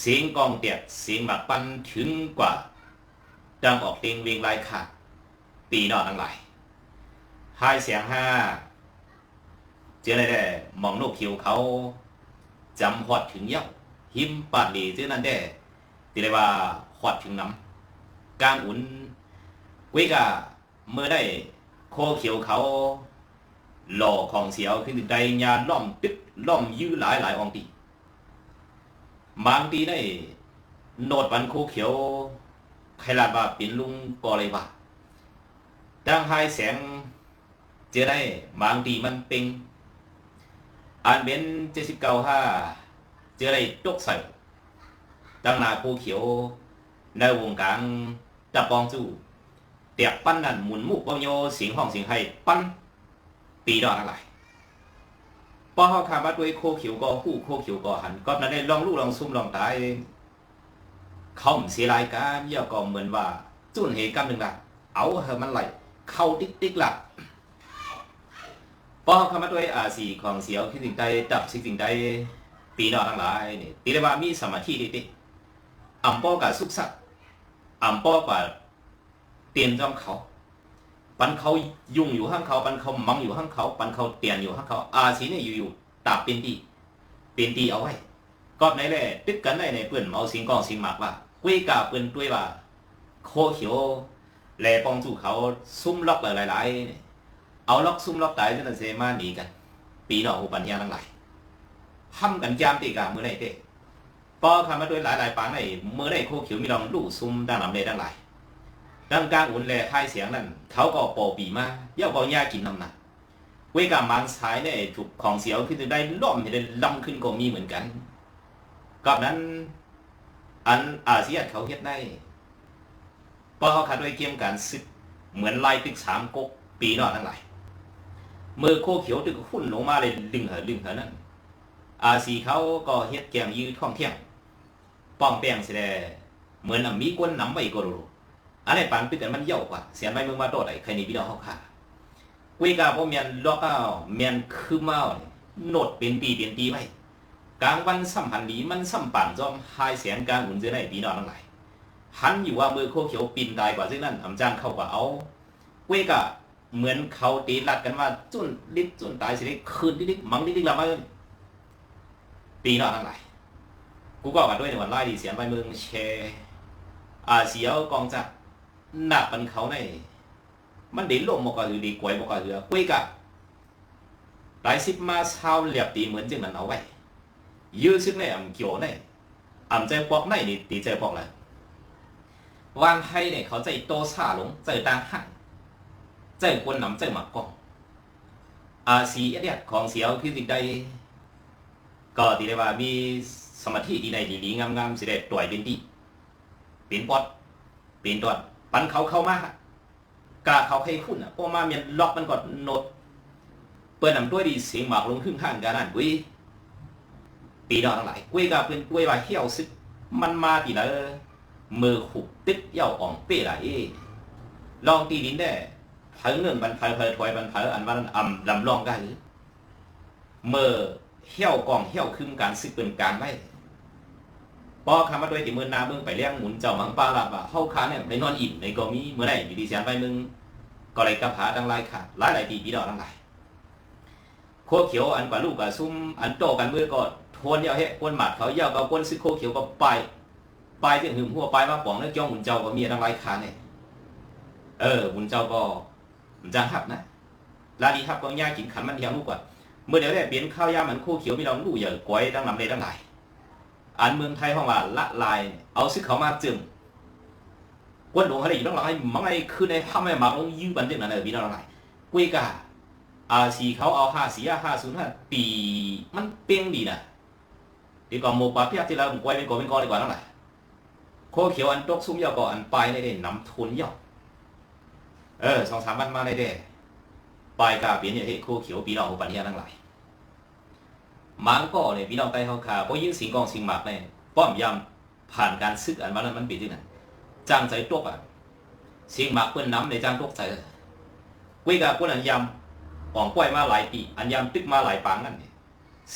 เสียงกองเตียดเสียงหมากปันถึงกว่า ดังออกเตียงเวียงลายขาดปีนอทั้งหลาย hai เสียงห้าเจออะไรได้มองนกคิวเขาจำหอดถึงเย้าหิมปาดีเจอนั่นได้ตีเลยว่าหอดถึงน้ำการอุ่นกุ้ยกะเมื่อได้โคเขียวเขาหล่อของเสียวขึ้นได้ยาล่อมตึกล่อมยื้อหลายหลายองตี บางทีได้โนดปันโคเขียวใครลาดว่าป็นลุงก็เลยว่าดังไฮแสงเจอได้บางทีมันเป็นอันเป็นเจ็ดสิบเก้าห้าเจอได้ตกใส่ดังนาโคเขียวในวงการตะปองจูเตียกปั้นนั่นหมุนมุกเปาโยเสียงห้องเสียงให้ปั้นปีดอกอะไร พอเขาคามาด้วยโคเขียวก็หู้โคเขียวก็หันก็นั่นได้ลองลูกลองซุ่มลองตายเขาเสียรายการเย่าก็เหมือนว่าจุนเหตุกรรมหนึ่งละเอาเฮมันไหลเข้าติ๊กติ๊กละพอเขามาด้วยอาสีของเสียวที่สิ่งใดดับสิ่งสิ่งใดปีนอทั้งหลายนี่ตีเลยว่ามีสมาธิดิติอัมป้อกับสุขสักอัมป้อกับเตียนจอมเขา ปันเขายุ่งอยู่ข้างเขาปันเขามังอยู่ข้างเขา ปันเขาเตียนอยู่ข้างเขาอาสีเนี่ยอยู่ๆตาเป็นตีเป็นตีเอาไว้ก็ในแหละตึกกันได้ในเปื่อนเอาสิงกองสิงหมากว่ากุ้ยกาเปื่อนด้วยว่าโคเขียวแลปองสู่เขาซุ่มล็อกหลายๆเอาล็อกซุ่มล็อกตายจนเซมาหนีกัน ปีหนอหูปัญญาทั้งหลายห้ำกันยามตีกาเมื่อไรเต้ปอคำมาด้วยหลายๆปางในเมื่อไรโคเขียวมีลองลู่ซุ่มด้านลำเลด้านหลาย ดังการอุ่นแลท้ายเสียงนั้นเขาก็ปอปีมาเย่าก็ย่ากินน้ำหนักเวกามันสายเนี่ยถูกของเสียวขึ้นจะได้ล่อมให้ได้ล่ำขึ้นก็มีเหมือนกันกับนั้น อันอาเซียนเขาเฮ็ดได้พอเขาขัดด้วยเกมการซึกเหมือนไล่ตึกสามก๊กปีนอกทั้งหลายมือโคเขียวตึกหุ่นลงมาเลยดึงเหอดึงเหอนั้นอาสีเขาก็เฮ็ดแกงยืดท่องเที่ยงป้องแป้งเสดเหมือนมีก้นน้ำใบกรู อันนี้ปันปิดแต่มันเย่ากว่าเสียนใบมือมาโตดไอ้ใครนี่พี่น้องเขาค่ะกุยกาพวกเมียนล็อกเอาเมียนคือเมาโนดเป็นปีเป็นปีไปกลางวันสัมพันธ์ดีมันสัมปันจอมหายเสียงการหุ่นจะได้พี่น้องทั้งหลายหันอยู่ว่ามือโคเขียวปินตายกว่าซึ่งนั่นอำจางเข้าก็เอากุยกาเหมือนเขาตีรัดกันว่าจุนลิดจุนตายสิลิคืนลิดมังลิดละมาปีน้องทั้งหลายกูก็กันด้วยในวันไล่ดีเสียงใบมือแชอาเสียวกองจัก นักปันเขาใน มันเด่นลงมกคือดีกวยมกคือกุ้ยกะหลายสิบมาเช้าเหลียบตีเหมือนจึงนั้นเอาไว้ยื้อซึ่งในอ่ำเกี่ยวในอ่ำใจปอกในนี่ตีใจปอกเลยวางให้เนี่ยเขาใจโตซาลงใจตาหันใจควนนำใจหมักกองอาสีเดียดของเสียวคือสิ่งใดก็ตีได้ว่ามีสมาธิดีในดีๆงามๆสิได้ต่อยเป็นดีเป็นปอดเป็นตัว ปันเขาเข้ามากกาเขาให้คุณอะพอมาเมียนล็อกมันก่อนโนดเปิดนำตัวยดีเสียงหมากลงครึ่งข้างกันนั่นกุ้ยปีดอกทั้งหลายกุ้ยกับเป็นกุ้ยว่าเหี้ยวซึกมันมาตีละมือขุบตึ๊กเย่าอ่องเป้ไหลลองตีดินได้เพิ่งเงินบันเผยเผยถอยบันเผยอันวันอ่ำลำลองกันเมื่อเหี้ยวกองเหี้ยวคึมการซึกเป็นการไว้ พอคำว่าโดยติมือนาเมืองไปเลี้ยงหมุนเจ้ามังปลาลาบะเข้าคาเนี่ยในนอนอิ่มในก็มีเมื่อไหร่อยู่ดีเสียนไปมึงก็เลยกระผาดังไรขาดหลายหลายปีปีดอกดังไรโคเขียวอันกว่าลูกกับซุ้มอันโตกันมือก็ทวนยาวเฮะคนหมัดเขาเยาวกับคนซื้อโคเขียวก็ไปไปจึงหึมหัวไปมาป๋องแล้วจ้องหมุนเจ้าก็มีดังไรขาเนี่ยเออหมุนเจ้าก็มันจะหับนะลาดีหับก็ยากินขันมันเดียวลูกกว่าเมื่อเดี๋ยวได้เปลี่ยนข้าวยามันโคเขียวมีเราลูกใหญ่กวยดังลำเลยดังไร อันเมืองไทยห้องว่าละลายเอาซึกเขามาจึงกวนหลวงเขาได้อยู่ต้องหลังให้มังไอคือในห้ามไม่มาต้องยื้อบันเรื่องนั้นเลยพี่น้องหลายกุยกาอาสีเขาเอาห้าสี่ห้าศูนย์ห้าปีมันเป้งดีนะดีกว่าโมปาพียที่เรากวยเป็นกอเป็นกอดีกว่านั่นแหละโคเขียวอันตกซุ้มยาวก่ออันปลายในเด่นน้ำทุนยาวเออสองสามวันมาในเด่ปลายกาเปลี่ยนอย่างที่โคเขียวปีเราหัวปัญญาทั้งหลาย มังก็เนี่ยพี่น้องใต้เขาขาเพราะยิ่งสิงกองสิงหมากเนี่ยป้อมยำผ่านการซึกอันวันนั้นมันเป็นที่นั่นจ้างใจตกอะสิงหมากเปิ้นน้ำในจ้างตกใจกุยกับคนอันยำอ่องกล้วยมาหลายปีอันยำตึกมาหลายปางนั่นเนี่ย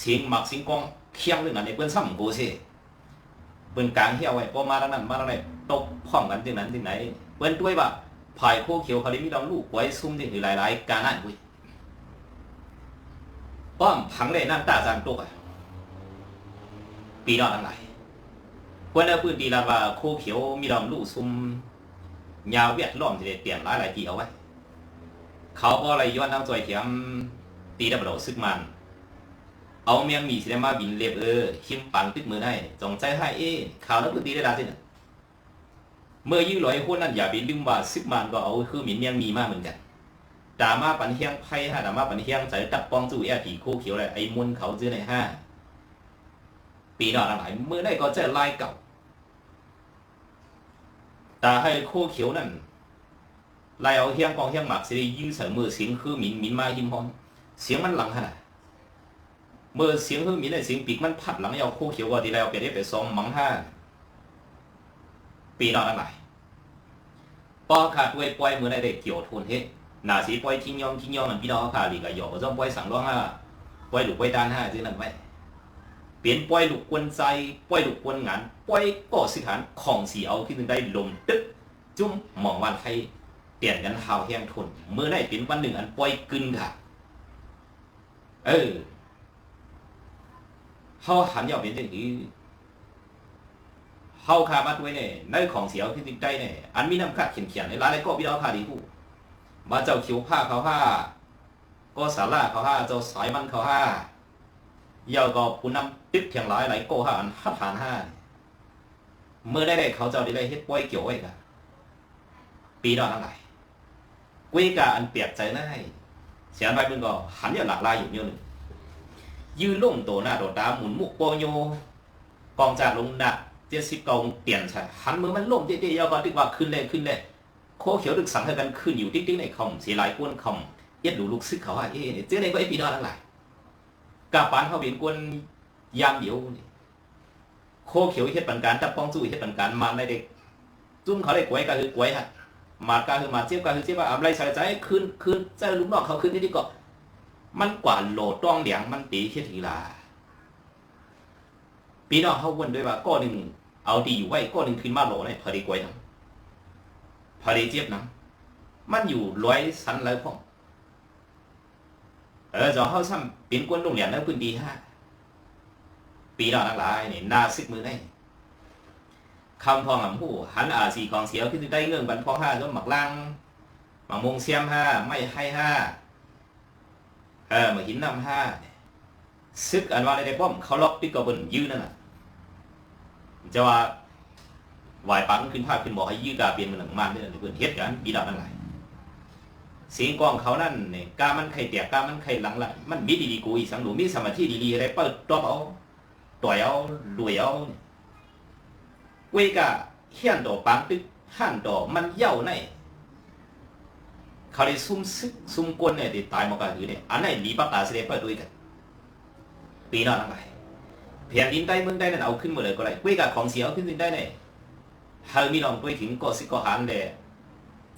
สิงหมากสิงกองเคี่ยงเรื่องอันในเปิ้นซ้ำโกเซ่เปิ้นกลางเหี่ยวไว้บ่มาทางนั้นมาทางไหนตกพร้อมกันจังนั้นจังไหนเปิ้นด้วยว่าภายโคเขียวเขาได้มีดองลูกไว้ซุ่มที่หลายๆการนั่นกุ้ย ป้อมผังเลยนั่นตาจางตกอะปีนอกทั้งหลายควรเอาพื้นที่ลาว่าโคเขียวมีดองลูกซุ่มยาวเวียดล้อมสิได้เปลี่ยนหลายหลายทีเอาไว้ เขาบ่อะไรย้อนทางซอยเทียมตีดับเราซึกมัน เอาเมียงมีสิได้มาบินเล็บเออคิมปันตึกมือได้จงใจให้เอ้ข่าวแล้วพื้นที่ได้ดาสินะเมื่อยื้อลอยหุ้นนั่นอย่าไปลืมว่าซึกมันก็เอาคือหมินเมียงมีมากเหมือนกัน ดามาปันเฮียงไพ่ฮะดามาปันเฮียงใจตับปองจู่แอผีโคเขียวอะไรไอ้มุนเขาจื้อในห้าปีนอกทั้งหลายเมื่อได้ก็เจอลายเก่าตาให้โคเขียวนั่นลายเอาเฮียงกองเฮียงหมักสิได้ยื้อใส่มือเสียงคือหมินหมินมาหิมหอมเสียงมันหลังขนาดเมื่อเสียงคือหมินในเสียงปีกมันพัดหลังเอาโคเขียวว่าที่แล้วไปได้ไปซองมังห้าปีนอกทั้งหลายปอขาดด้วยปล่อยมือได้ได้เกี่ยวทุนเฮ็ด หนาสีปล่อยทิ้งยองทิ้งยองมันพี่น้องขาดีก็หยอกก็ต้องปล่อยสั่งร้องห้าปล่อยลูกปล่อยดานห้าซื่นั่นไว้เปลี่ยนปล่อยลูกกวนใจปล่อยลูกกวนงานปล่อยก็สิฐานของสีเอาที่นึงได้ลมตึ๊กจุ้มมองวันให้เปลี่ยนกันหาวแห้งทนเมื่อได้เป็นวันหนึ่งอันปล่อยกึนค่ะ เออเฮาหันยาวเป็นจังซี่เฮาคามาด้วยเนี่ยในของเสียวที่ติดใจเนี่ยอันมีน้ำคัดเขียนเขียนในร้านในก็พี่น้องคาดีผู้ มาเจ้าคิวผ้าเขาห้าก็สาราเขาห้าเจ้าสายมันเขาห้า giờ có phụ năm tiếp thiền lại lại cô hàn hát hàn ha mưa đây đây เขาเจ้าได้เฮ็ดป่วยเกี่ยวไว้กันปีนอนอะไรกุ้ยกาอันเปียกใจนะให้เสียนไปมึงก็หันอย่าหลักลายอยู่เยอะหนึ่งยืนล่มตัวหน้าโดดดาหมุนมุกโปโยกองจากลงหนักเจ็ดสิบกองเปลี่ยนใช่หันมือมันล่มเตี้ยๆยาวก็ตึกว่าขึ้นเลยขึ้นเลย โคเขียวตึกสังให้กันขึ้นอยู่ติ๊กๆในคอมสีลายกวนคอมเอ็ดดูลูกซึกเขาว่าเอ๊ะเจ้าในก็ไอ้ปีนอนอะไร cả bán họ biến quân giam yếu khô khiếu hết bản cán tập phong chủ hết bản cán mà này để chung เขาได้กวยก็คือกวยฮะมาก็คือมาเจี๊ยบก็คือเจี๊ยบว่าอะไรใส่ใจขึ้นขึ้นใจลุกนอกเขาขึ้นที่นี่ก็มันกว่าโหลดต้องเหลียงมันตีเทียทีลาปีนอกเขาวนด้วยว่าก้อนหนึ่งเอาดีอยู่ไว้ก้อนหนึ่งขึ้นมาโหลเนี่ยพอดีกวยนะ พอดีเจี๊ยบนะมันอยู่ร้อยสันเลยพ่อ ở do hao xăm biến quân đồng liền ở quân đi ha ปีเราทั้งหลายนี่นาซึกมือได้คำพองหำหูหันอาสีของเสียวขึ้นได้เงื่อนบันพองห้าก็หมักล่างหมักมงเสียมห้าไม่ให้ห้าเออมาหินนำห้าซึกอันว่าในป้อมเขาล็อกที่กบนยืนนั่นน่ะจะว่า ไหวปังขึ้นภาพขึ้นบอกให้ยืดกาเปลี่ยนมันหนังมันนี่เพื่อนเฮ็ดกันปีเราทั้งหลายเสียงกองเขานั่นเนี่ยกามันไข่เตียกามันไข่หลังละมันมีดีๆกูอีสังหนูมีสมาธิดีๆอะไรเปิดตัวเอาต่อยเอารวยเอาเวกาเฮียนดอปังตึกหันดอมันเย่าในเขาได้ซุ่มซึกซุ่มกวนเนี่ยติดตายมากคือเนี่ยอันไหนดีปักตาเสด็จไปด้วยกันปีนอนทั้งหลายเพียงดินใต้เมืองใต้นั่นเอาขึ้นมาเลยก็ได้เวกาของเสียเอาขึ้นดินได้เนี่ย เฮามีลองไปถึงก็สิก็หันเลย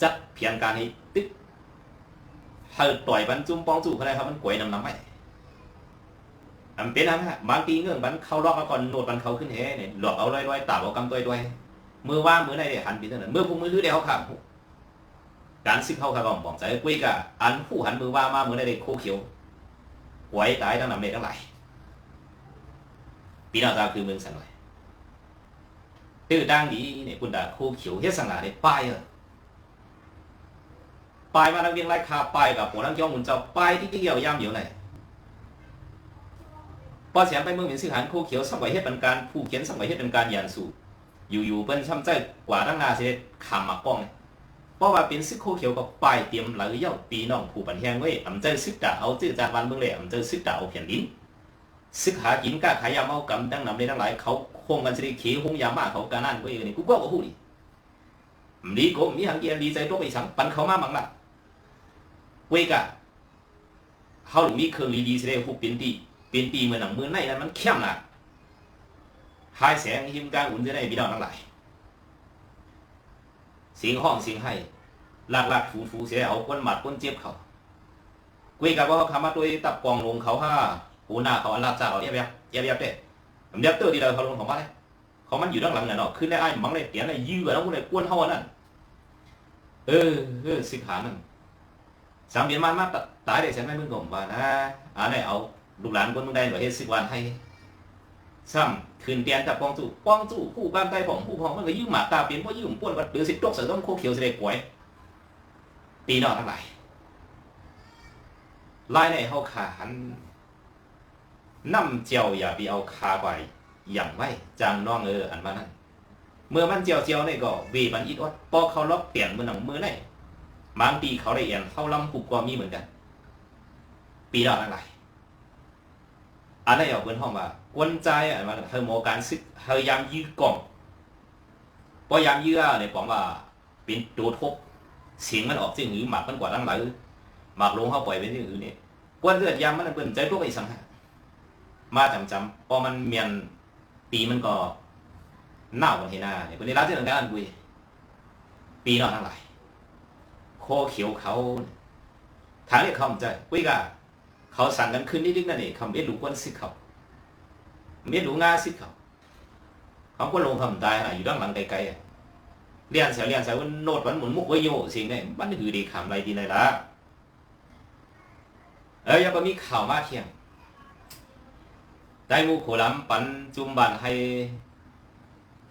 จัดเพียงการให้ตึ๊ก hơi tuổi bắn chung bóng chủ cái này มันกวยนำน้ำไม่อันเป็นนะฮะบางทีเงื่อนบันเข้ารอบมาก่อนโนดบันเขาขึ้นแฮเนี่ยหลอกเอาลอยๆตาเอากำตัวด้วยมือว่างมือในหันปีเท่านั้นเมื่อพวกมือถือเดียวเขาขับการซึกเข้าขับบอกใจกุ้ยกะอันผู้หันมือว่ามามือในเด็กโคเขียวหวยตายตั้งนำเด็กทั้งหลายปีหน้าตาคือเมืองสันหน่อย ตื้อดังดีเนี่ยคุณดาโคเขียวเฮ็ดสังหารเนี่ยป้ายเออ bài mà đang viên lại khá bài cả bộ đang cho muốn cho bài tí tí kiểu giam nhiều này bao giờ ไปเมืองเป็นสื่อหันคู่เขียวสังไวเฮ็ดเป็นการผู้เขียนสังไวเฮ็ดเป็นการยันสู่อยู่ๆเป็นช้ำใจกว่าตั้งนาเสด็จขำมาป้องเพราะว่าเป็นซึกคู่เขียวกับป้ายเตรียมหลายเย้าปีน้องผู้ปันแหงไว้ยอำใจซึกดาเอาจื้อจากวันเมืองเลยอำใจซึกดาเอาเพียนลิ้น ซึกหากินกล้าขายยาเมากำดังนำในทั้งหลายเขาคงกันสิขี่หงยามาเขากานั่นไว้นี่กูก็บ่ฮู้ดิมีโกมีหังเกียนดีใจตัวไปสังปันเขามามังล่ะเวกะเขาหรือมีเครื่องดีๆสิได้หุบเป็นตีเป็นตีเหมือนหนังมือในนั้นมันเข้มนะหายแสงหิมกลางอุ่นจะได้พี่องทั้งหลายเสียงห้องเสียงให้ลากลากถูถูเสียเอาก้นหมัดก้นเจ็บเขาเวกะว่าเขาคำมาตัวตับกองลงเขาห้า หูหน้าเขาอันลาจ้าเอาเยียบยับเยียบยับเด้เยียบเตอร์ดีเลยเขาลงของมาเลยเขามันอยู่ด้านหลังน่ะเนาะขึ้นได้ไอ้มังเลยเตียนเลยยื้อแล้วพวกเลยกวนเฮานั่นเออเออสิขานั่นสามเดือนมันมาตายได้ฉันไม่มึงก่อมว่านะอันไหนเอาลูกหลานคนมึงได้หน่วยเฮ็ดสิบวันให้ซ้ำคืนเตียนกับปองจู่ปองจู่ผู้บ้านใต้ผมผู้พองมันก็ยื้อหมาตาเปลี่ยนเพราะยื้อป่วนว่าเดือสิตกใส่ต้มโคเขียวเสด็จป่วยปีนอกทั้งหลายไล่ในเฮาขาหัน น้ำเจียวอย่าไปเอาคาไปอย่างไว้จางน้องเอออันมานั่นเมื่อมันเจียวเจียวนี่ก็เวมันอีดอดพอเขาล็อกเปลี่ยนมือหนังมือไหนบางปีเขาได้เอียนเข้าลำผูกก็มีเหมือนกัน ปีดอกทั้งหลายอันนั้นเอาเปิ้นห้องว่ากวนใจอันมาเฮอโมการซึกเฮอยามยื้อกล่องพอยามยื้อเนี่ยบอกว่าเป็นตัวทบเสียงมันออกเสียงหือหมากมันกว่าทั้งหลายหมากลงเข้าปล่อยเป็นเสียงหือเนี่ยกวนเลือดยามมันเปิ้นใจพวกไอ้สังหา มาจำจำพอมันเมียนปีมันก็เน่ากันทีหน้าเนี่ยคนนี้รับที่หนึ่งกันกุยปีนอกทั้งหลายโคเขียวเขาทางเรียกเขาใจกุยกะเขาสั่งกันขึ้นนิดๆนั่นเองคำเอ็ดลูกวนสิเขาเม็ดลูกงาสิเขาเขาก็ลงคำตายนะอยู่ด้านหลังไกลๆเรียนเสียเรียนเสียวันโนดวันหมุนมุกไว้โยสิ่งนี้มันคือดีคำไรดีไหนละเอ้ยยังมีข่าวมาเที่ยง đại ngũ khổ lắm bắn chung bàn hay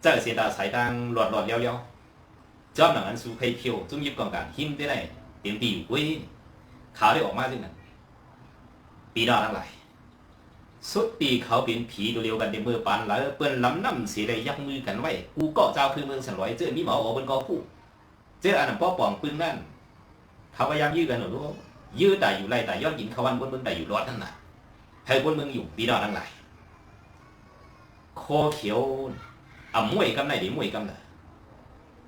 giờ sẽ đã xảy ra loạt loạt leo leo cho nàng ăn su pay phiêu trung nhịp còn cả him thế này tiếng tiểu quê khảo để ออกมาซึ่งนั้นปีนอกทั้งหลายสุดปีเขาเป็นผีตัวเดียวกันในมือปันแล้วเปิ้นล้ำน้ำเสียได้ยักมือกันไว้กูเกาะเจ้าคือเมืองสันลอยเจอมีหมอออกเป็นกอผู้เจออันนั้นป้อปองปึ้งนั่นเขาพยายามยื้อกันหนูรู้ยื้อแต่อยู่ไรแต่ยอดหินเขาวันบนเมืองแต่อยู่รอดนั่นน่ะให้บนเมืองอยู่ปีนอกทั้งหลาย คอเขียวอ่ำมวยกำไหนดีมวยกำไหน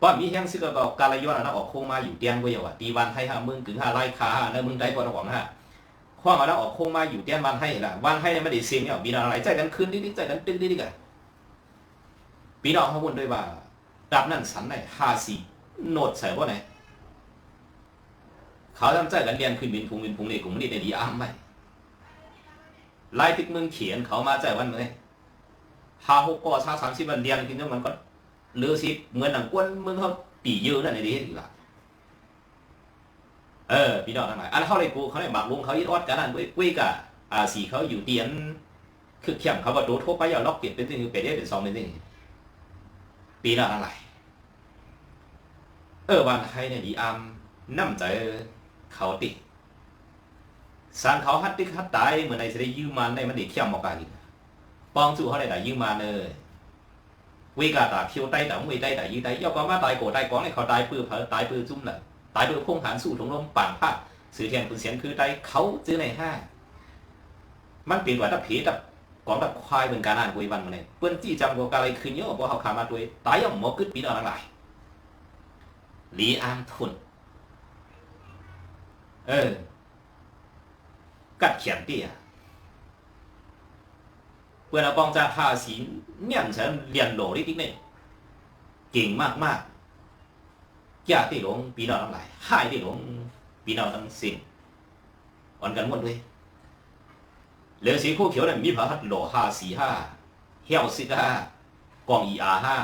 ป้ามีแห้งซึกก็กาลยอนนะออกโค้งมาอยู่เตียงไว้อะตีวันให้ห้ามึงถึงห้าไร่คาแล้วมึงได้บ่ต้องหวังฮะข้อมาแล้วออกโค้งมาอยู่เตียนวันให้ละวันให้ไม่ได้เสียงเนี่ยมีอะไรใจกันคืนนิดๆใจกันตึ้งนิดๆกันปีน้องเขาพูดด้วยว่าดับนั่นสันได้ห้าสี่โนดใส่ว่าไหนเขาทำใจกันเรียนขึ้นบินพุงบินพุงนี่กูไม่ได้ดีอ้ามไหมไล่ติ๊กมึงเขียนเขามาใจวันเลย หาหกก็ชาสามสิบวันเดียนกินแล้วมันก็เลือสิบเงินหนังกวนมึงเขาปีเยอะนั่นในนี้อีกละเออพี่น้องทั้งหลายอันเขาเลยกูเขาเลยหมักลุงเขายึดอดกันนั่นกุ้ยกุ้ยกะอ่าสีเขาอยู่เตียนคือเข้มเขาว่าโดดทั่วไปอย่าล็อกเปลี่ยนเป็นสิ่งเป็นได้เป็นสองเป็นสิ่งปีน้องทั้งหลายเออวันไทยเนี่ยดีอามน้ำใจเขาติสารเขาฮัดติฮัดตายเหมือนในเสได้ยืมมันในมันเด็กเข้มมอกากิน 帮助佢哋大英万啊，威加大票低等威低大于低，要讲乜大国大讲咧，佢大辈佢大辈中啦，大辈空闲数同ลมปั่นผ้าสื่อแทนคุณเสียงคือได้เขาจื้อในห้ามันเปลี่ยนกว่าถ้าผีแต่ก่อนแบบควายเป็นการอ่านกุยวันมาเลยเปิ้นจี้จำกว่าอะไรคืนเยอะเพราะเขาขามาด้วยตายย่อมหมอกึดปีนอะไรหลีอามทุนเออกัดเขียนเตี้ย เวลาปองจะ พาสีเนี่ยฉันเรียนโหลได้ติ๊กเน่เก่งมากมากยาที่หลงปีนอทั้งหลายให้ที่หลงปีนอทั้งสิ้นอ่อนกันหมดเลยเหลือสีคู่เขียวเนี่ยมีพระหัตโหลห้าสี่ห้าเฮียวสิห้ากองอีอาห้า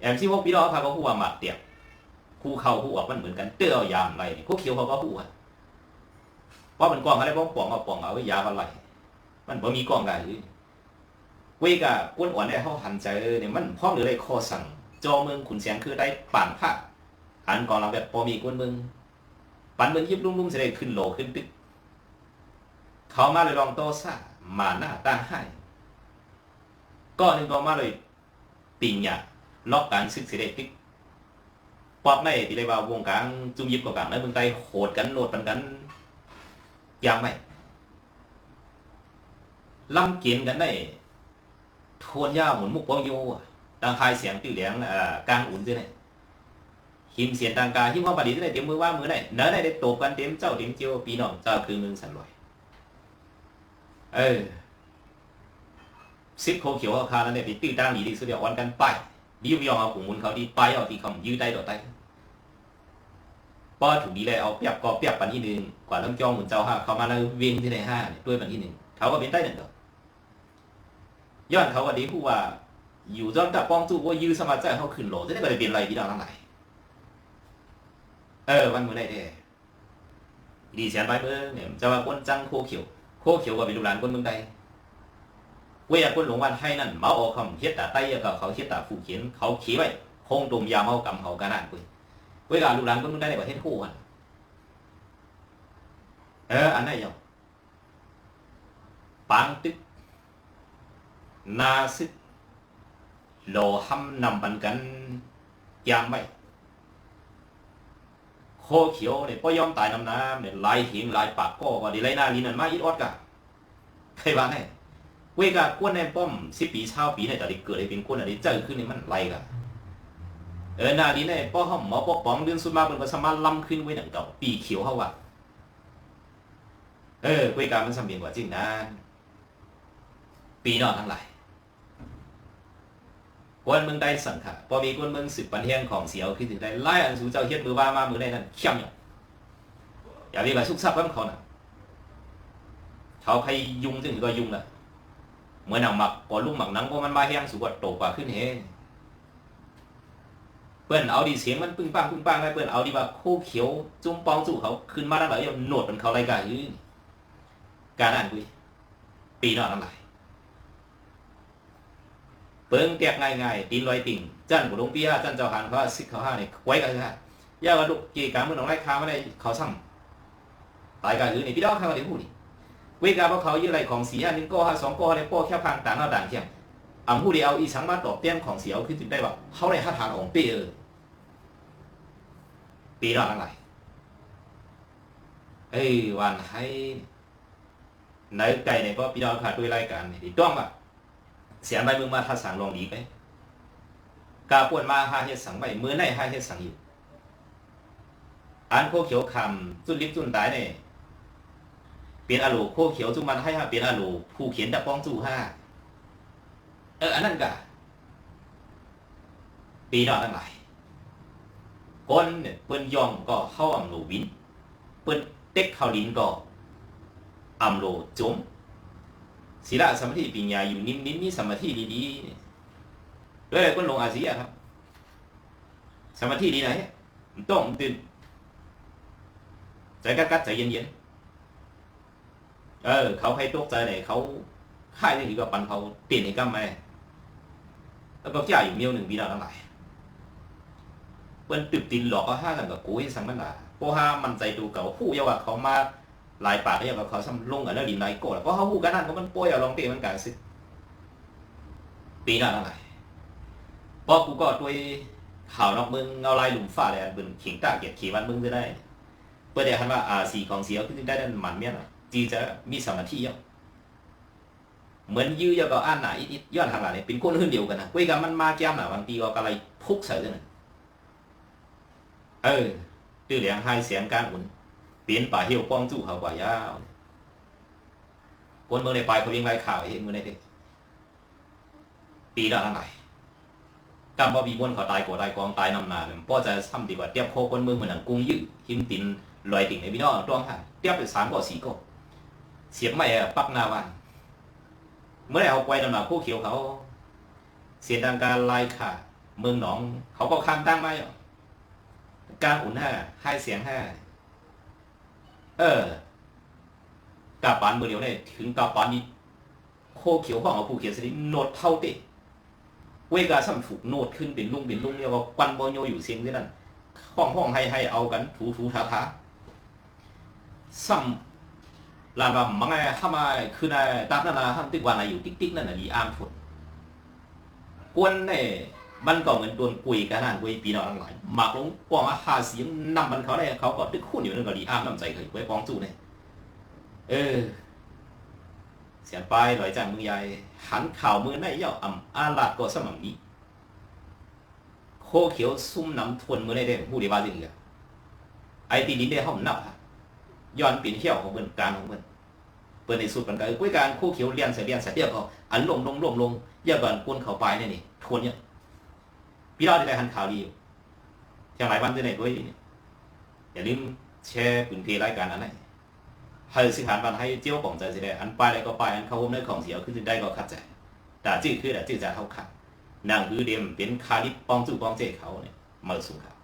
แอมที่พวกปีนอพาก็คู่ว่าหมักเตียบคู่เข้าคู่ออกมันเหมือนกันเตื้อยามไรคู่เขียวเขาก็คู่อะว่ามันกองอะไรบ้องปองเอาปองเอาไว้ยาอะไร มันบ่มีกองได้เวกะกวนอ่อนได้เฮาหันใจเนี่ยมันพร้อมหรือได้ข้อสั่งจอเมืองขุนเสียงคือได้ป่านผ้าหันกองเราแบบบ่มีกวนเมืองปันเมืองยิบลุ่มๆสิได้ขึ้นโลขึ้นตึกเขามาเลยลองโตซ่ามาหน้าตั้งให้ก็นึงก็มาเลยปิงหยาล็อกการซึกสิได้ตึกปอบในที่เรียว่าวงการจุ่มยิบกับกันในเมืองใต้โหดกันโนดปันกันยามไม่ ล่ำเกียนกันได้ทวนย่าหมุนมุกปองโยดังคายเสียงตื้อเหลียงอ่ากลางอุ่นด้วยเนี่ยหิมเสียงต่างกาหิมข้อปฏิได้เตรียมมือว่ามือได้เนื้อได้ได้ตบกันเตรียมเจ้าเตรียมเจียวปีน้องเจ้าคือเมืองสันลอยเออซิปโคเขียวคาแล้วเนี่ยไปตื้อตางหลีดีสุดเดียววันกันไปดิ้วยองเอาขุมมุนเขาดีไปเอาที่เขายื้อได้ต่อไปป้อถูกดีเลยเอาเปียบก็เปียบปันที่หนึ่งกว่าเริ่มจองหมุนเจ้าห้าเขามาแล้วเวียนที่ในห้าด้วยปันที่หนึ่งเขาก็เป็นได้หนึ่งดอ ย้อนเขาก็ดีผู้ว่าอยู่จอมดับป้องจู้ว่ายื้อสมาใจเขาขึ้นโหลจะได้ก็ได้เป็นไรพี่น้องทั้งหลายเออวันมือไหนเด้ดีเสียนไปเบิ่งเนี่ยจะว่าคนจังโคเขียวโคเขียวก็เป็นลูกหลานคนเมืองใดเวยคนหลงวันให้นั่นเมาเอาคำเฮ็ดตาไต้กับเขาเฮ็ดตาฟูเขียนเขาขี่ไว้คงตุมยาเมากำเขากันนั่นคุยเวยกับลูกหลานคนเมืองใดในประเทศโคอะเอออันนั้นยอปางตึก นาซึกโลห้ำนำปันกันยามไว้โคเขียวเนี่ยป้อยอมตายน้ำน้ำเนี่ยลายหิมลายปากก็ว่าดีไรหน้าลีนั่นมาอีดออดกะใครบ้านไหนเวกากวนในป้อมสิปีเช้าปีเนี่ยตอนนี้เกิดอะไรเป็นกวนอะไรเจอขึ้นนี่มันไรกะเออหน้าลีเนี่ป้อห้องหมอป้อป๋องเดือนสุดมาเป็นก็สามาล้ำขึ้นไว้หนังเก่าปีเขียวเขาว่ะเออเวกามันสำเนียงกว่าจริงนะปีนอกทั้งหลาย วนเมืองได้สังขะพอมีกวนเมืองสืบปันเทียงของเสียวคือถึงได้ไล่อันสูเจ้าเฮ็ดมือว่ามามือได้นั่นเข้มอยู่อย่ามีแบบสุกซับกับเขาน่ะเขาใครยุ่งซึ่งก็ยุ่งน่ะเหมือนหนังหมักพอลูกหมักนังพอมันมาแห้งสูกว่าโตกว่าขึ้นเฮเปิ้นเอาดีเสียงมันปึ้งปังปึ้งปังไว้เปิ้นเอาดีว่าโคเขียวจุ้มปองจู่เขาขึ้นมาแล้วแบบยังโหนดเป็นเขาไรกันอือการอ่านคุยปีนอกทั้งหลาย เปิ้งเตียกง่ายๆตีนลอยติ่งจันกุลงปียจันเจ้าหันเขาสิเขาห้าเนี่ยไว้กันฮะย่าว่าลูกกีการเมือน้องไล่ค้าไม่ได้เขาซ้ำตายกันหรือนี่พี่ดอกเขาเดี๋ยวพูดนี่เวกาพราะเขายืดไรของเสียหนึ่งก้อห้าสองก้อในป้อแค่พังต่างเอาต่างเทียมอ่ำผู้เดียวอีสังมาตอบเตี้ยนของเสียวคือถึงได้ว่าเขาได้ห้าทางของปีเออปีนอกทั้งหลายเอ้ยวันให้ไหนไก่เนี่ยก็พี่ดอกขาดด้วยรายการนี่ต้องอะ เสียไปมึงมาทัดสังลองดีไปกาปวนมาหาเฮ็ดสังไปมือในหาเฮ็ดสังอยู่อันโคเขียวคำจุนลิบจุนตายเนี่ยเปลี่ยนอลูโคเขียวจุมันให้ฮะเปลี่ยนอลูผู้เขียนดับป้องจู่ห้าเอออันนั้นกะปีนอกทั้งหลายก้นเนี่ยเปิ้นยองก็เข้าอำโลวินเปิ้นเต็กเข้าดินก็อำโลจม ศีลสมาธิปัญญาอยู่นิ่มๆนี่สมาธิดีๆด้วยอะไรก็ลงอาเซียครับ สมาธิดีไหนต้องตื่นใจกัดกัดใจเย็นๆเออ เขาให้ตกใจไหนเขาค่ายที่ก็ปันเขาเปลี่ยนให้กำมแล้วก็จ่ายอยู่เมียวหนึ่งปีละเท่าไหร่เปิ้นตึบตินหลอกก็ห้ากันกับกูให้สังมันละโปห้ามันใจดูเก่าผู้เยาว่าเขามา ลายปากก็ยังกับเขาซ้ำลงกันแล้วดินไนโก้แล้วเพราะเขาหูกันนั่นก็มันป่วยเอาลองเตะมันกันสิปีหน้าอะไรเพราะกูก็ด้วยข่าวนอกมึงเงาลายหลุมฟ้าเลยบึนขิงตาเกียรติขีวันมึงจะได้เพื่อเดี๋ยวคันว่าอาสีของเสียวขึ้นได้ดันหมันเมียนจีจะมีสมาธิเยอะเหมือนยื้อยาก็อ่านหนาอีกย้อนทางหลังเนี่ยเป็นคนอื่นเดียวกันนะคุยกันมันมาแก้มหนาบางทีก็อะไรพุกใส่ด้วยนะเออตื้อเหลียงให้เสียงการอุ่น เปลี่ยนป่าเหี่ยวป้องจู่เขากว่ายาวคนเมืองในปลายเขาวิ่งไล่ข่าวเห็นมือในเด็กปีละเท่าไหร่กำบ่บีบนเขาตายกว่าตายกองตายนำนาเนี่ยป้อจะทำดีกว่าเทียบโคคนเมืองเหมือนหนังกุ้งยื้อหิมตินลอยติ่งในพี่น้องต้องค่ะเทียบไปสามก่อสี่ก่อเสียบไม่ปักนาวันเมื่อไหร่เอาไว้นำนาคู่เขียวเขา เสียดังการไล่ข่าเมืองหนอง เขาก็ข้ามตั้งมาการอุ่นห้าให้เสียงห้า เออกาปานมือเดียวเนี่ยถึงกาปานนี้โคเขียวห้องเอาผู้เขียนสนิโนดเท่าเตะเวกาซ้ำถูกโนดขึ้นเป็นลุงเป็นลุงเนี่ยว่าปันบอโยอยู่เสียงที่นั่นห้องห้องให้ให้เอากัน ถูถูทาทาซ้ำลานว่ามังไงข้ามาคือในตักนั่นนะห้ามติ๊กวันอะไรอยู่ติ๊กติ๊กนั่นน่ะดีอามฝนกวนเนี่ย มันก็เหมือนโดนกุยกันนั่นกุยปีนอันหลายหมากลงกองอาหาเสียงนำมันเขาเนี่ยเขาก็ตึกคู่อยู่นั่นก็ดีอ้ามน้ำใจเคยไว้ปองจู่เนี่ยเออ เสียไปลอยจากมือใหญ่หันข่าวมือในเย่าอ่ำอาลาดก็สมังนี้ โคเขียวซุ่มน้ำทวนมือในเด้ผู้ดีว่าจริงอะไอตีดินได้ห้องนับย้อนปีนเที่ยวของเพื่นการของเพื่นเปิดในสุดมันก็กุ้ยการโคเขียวเลียนเสียเลียนเสียเดียวก็อันลงลงลงลงอย่าก่อนกวนเขาไปเนี่ยนี่ทวนเนี่ย พี่เราได้หันข่าวดีอยู่เที่ยงหลายวันจะไหนด้วยอย่าลืมแชร์ปืนเพรายการอันไหนให้สิหารบันให้เจียวของใจสิได้อันไปอะไรก็ไปอันเข้าร่วมในของเสียวขึ้นได้ก็ขัดใจแต่จื้อคือแต่จื้อจะเท่าขัดนางคือเดียมเป็นคาลิปปองจู่ปองเจเขาเนี่ยมาสูงครับ